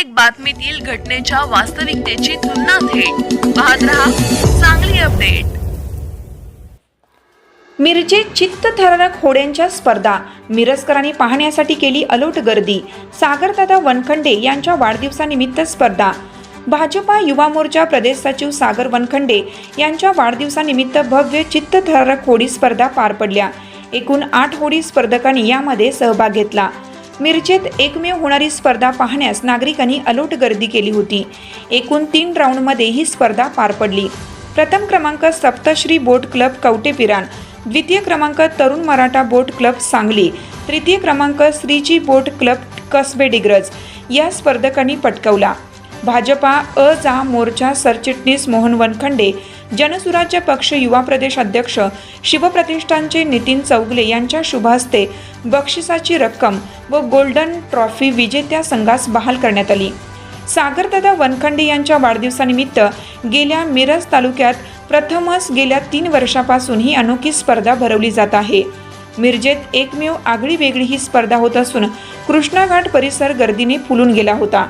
प्रत्येक बातमीतील घटनेच्या वास्तविकतेची तुलना थेट. पाहत रहा चांगली अपडेट. मिरजेत चित्तथरारक होड्यांच्या स्पर्धा. मिरजकरांनी पाहण्यासाठी केली अलोट गर्दी. सागरदादा वनखंडे यांच्या वाढदिवसानिमित्त स्पर्धा. भाजपा युवा मोर्चा प्रदेश सचिव सागर वनखंडे यांच्या वाढदिवसानिमित्त भव्य चित्तथरारक होडी स्पर्धा पार पडल्या. एकूण आठ होडी स्पर्धकांनी यामध्ये सहभाग घेतला. मिरचेत एकमेव होणारी स्पर्धा पाहण्यास नागरिकांनी अलोट गर्दी केली होती. एकूण तीन राऊंडमध्ये ही स्पर्धा पार पडली. प्रथम क्रमांक सप्तश्री बोट क्लब कवटेपिरान द्वितीय क्रमांक तरुण मराठा बोट क्लब सांगली तृतीय क्रमांक श्रीजी बोट क्लब कसबे डिग्रज या स्पर्धकांनी पटकवला. भाजपा अ जा मोर्चा सरचिटणीस मोहन वनखंडे जनसुराज्य पक्ष युवा प्रदेश अध्यक्ष शिवप्रतिष्ठानचे नितीन चौगले यांच्या शुभहस्ते बक्षिसाची रक्कम व गोल्डन ट्रॉफी विजेत्या संघास बहाल करण्यात आली. सागरदादा वनखंडे यांच्या वाढदिवसानिमित्त गेल्या मिरज तालुक्यात प्रथमच गेल्या तीन वर्षापासून ही अनोखी स्पर्धा भरवली जात आहे. मिरजेत एकमेव आगळी वेगळी ही स्पर्धा होत असून कृष्णाघाट परिसर गर्दीने फुलून गेला होता.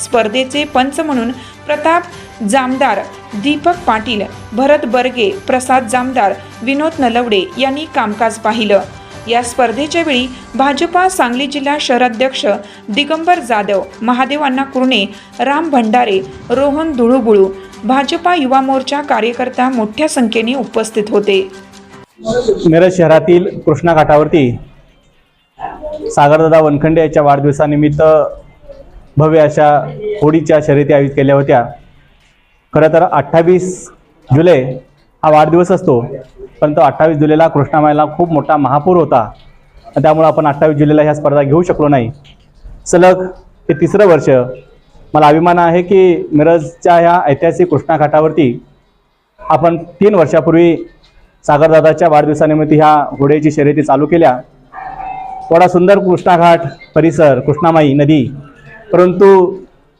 स्पर्धेचे पंच म्हणून प्रताप जामदार दीपक पाटील भरत बर्गे प्रसाद जामदार विनोद नलवडे यांनी कामकाज पाहिलं. या स्पर्धेच्या वेळी भाजपा सांगली जिल्हा शहराध्यक्ष दिगंबर जाधव महादेव अण्णा कुर्णे राम भंडारे रोहन धुळुबुळू भाजपा युवा मोर्चा कार्यकर्ता मोठ्या संख्येने उपस्थित होते. मिरज शहरातील कृष्णा घाटावरती सागरदादा वनखंडे याच्या वाढदिवसानिमित्त भव्य अशा होडीच्या शर्यती आयोजित केल्या होत्या. खरं तर अठ्ठावीस जुलै हा वाढदिवस असतो परंतु अठ्ठावीस जुलैला कृष्णामाईला खूप मोठा महापूर होता. त्यामुळं आपण अठ्ठावीस जुलैला ह्या स्पर्धा घेऊ शकलो नाही. सलग हे तिसरं वर्ष मला अभिमान आहे की मिरजच्या ह्या ऐतिहासिक कृष्णा घाटावरती आपण तीन वर्षापूर्वी सागरदादाच्या वाढदिवसानिमित्त ह्या होड्याची शर्यती चालू केल्या. थोडा सुंदर कृष्णाघाट परिसर कृष्णामाई नदी परंतु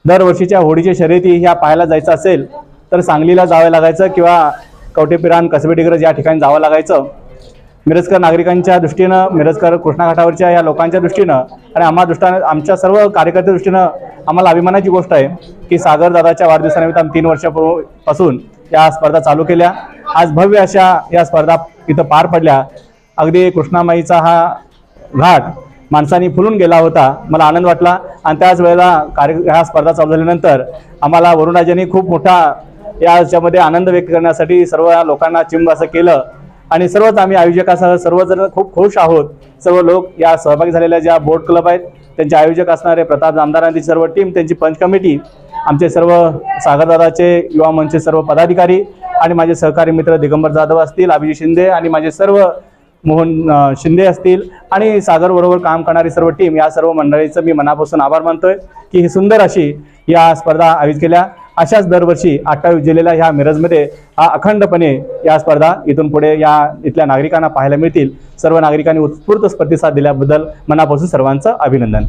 दरवर्षीच्या होडीच्या शर्यती ह्या पाहायला जायचं असेल तर सांगलीला जावं लागायचं किंवा कवटेपिरान कसबे डिग्रज या ठिकाणी जावं लागायचं. मिरजकर नागरिकांच्या दृष्टीनं मिरजकर कृष्णाघाटावरच्या या लोकांच्या दृष्टीनं आणि आम्हा दृष्टानं आमच्या सर्व कार्यकर्त्या दृष्टीनं आम्हाला अभिमानाची गोष्ट आहे की सागरदादाच्या वाढदिवसानिमित्त आम्ही तीन वर्षापूर्वीपासून या स्पर्धा चालू केल्या. आज भव्य अशा या स्पर्धा इथं पार पडल्या. अगदी कृष्णामाईचा हा घाट माणसांनी फुलून गेला होता. मला आनंद वाटला. आणि त्याच वेळेला कार्य ह्या स्पर्धा चालू झाल्यानंतर आम्हाला वरुणाजींनी खूप मोठा याच्यामध्ये आनंद व्यक्त करण्यासाठी सर्व लोकांना चिंब असं केलं. आणि सर्वच आम्ही आयोजकासह सर्वजण खूप खुश आहोत. सर्व लोक या सहभागी झालेल्या ज्या बोर्ड क्लब आहेत त्यांचे आयोजक असणारे प्रताप आमदारांची सर्व टीम त्यांची पंच कमिटी आमचे सर्व सागरदादाचे युवा मंचचे सर्व पदाधिकारी आणि माझे सहकारी मित्र दिगंबर जाधव असतील अभिजित शिंदे आणि माझे सर्व मोहन शिंदे असतील आणि सागरबरोबर काम करणारी सर्व टीम या सर्व मंडळीचं मी मनापासून आभार मानतोय की ही सुंदर अशी या स्पर्धा आयोजित केल्या. अशाच दरवर्षी अठ्ठावीस जिल्ह्याला ह्या मिरजमध्ये हा अखंडपणे या स्पर्धा इथून पुढे या इथल्या नागरिकांना पाहायला मिळतील. सर्व नागरिकांनी उत्स्फूर्त प्रतिसाद दिल्याबद्दल मनापासून सर्वांचं अभिनंदन.